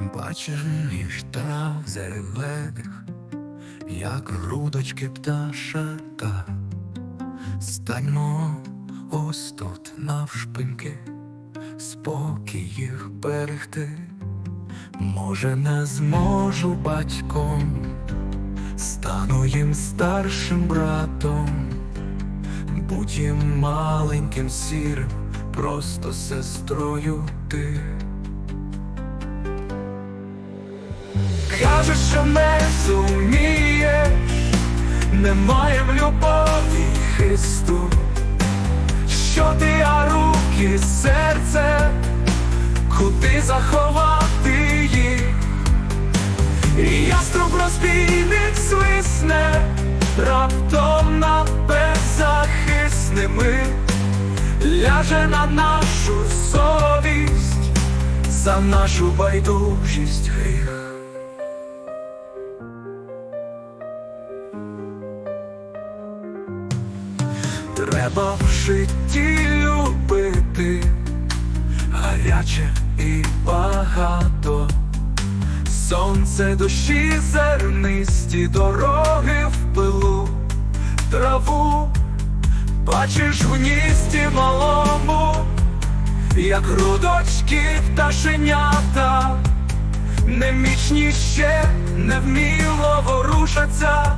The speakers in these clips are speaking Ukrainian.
Бачиш ліхта зелених, як грудочки пташата, станьмо ось тут навшпиньки, спокій їх берегти, може, не зможу батьком, стану їм старшим братом, будь їм маленьким сірим, просто сестрою ти. Кажеш, що не зумієш, немає в любові хисту, що ти, а руки, серце, куди заховати їх, і яструб розбійник свисне, раптом над беззахисними, ляже на нашу совість, за нашу байдужість гріх. Треба в житті любити гаряче і багато. Сонце душі зернисті дороги в пилу, траву бачиш в гністі малому, як грудочки пташенята, немічні ще невміло ворушаться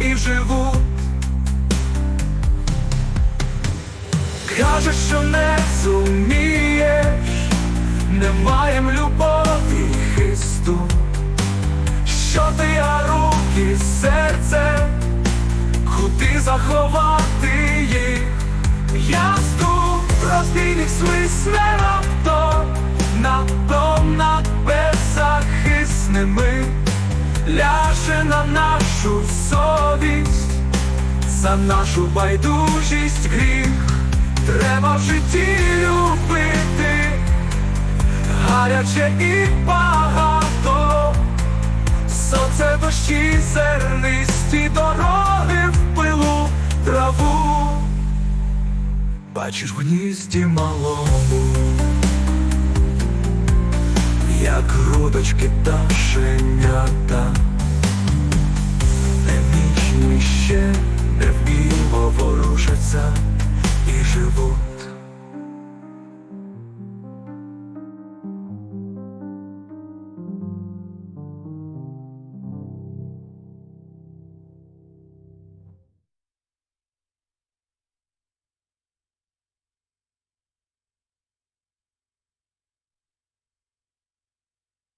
і живуть. Кажеш, що не зумієш, немає в любові хисту, що ти, а руки, серце, куди заховати їх, ясту розбійник свисне раптом, надом над беззахисними, ляже на нашу совість, за нашу байдужість гріх. Треба в житті любити. Гаряче і багато, сонце дощі зернисті дороги в пилу траву, бачиш в гнізді малому, як грудочки пташенята, немічні ще не ворушаться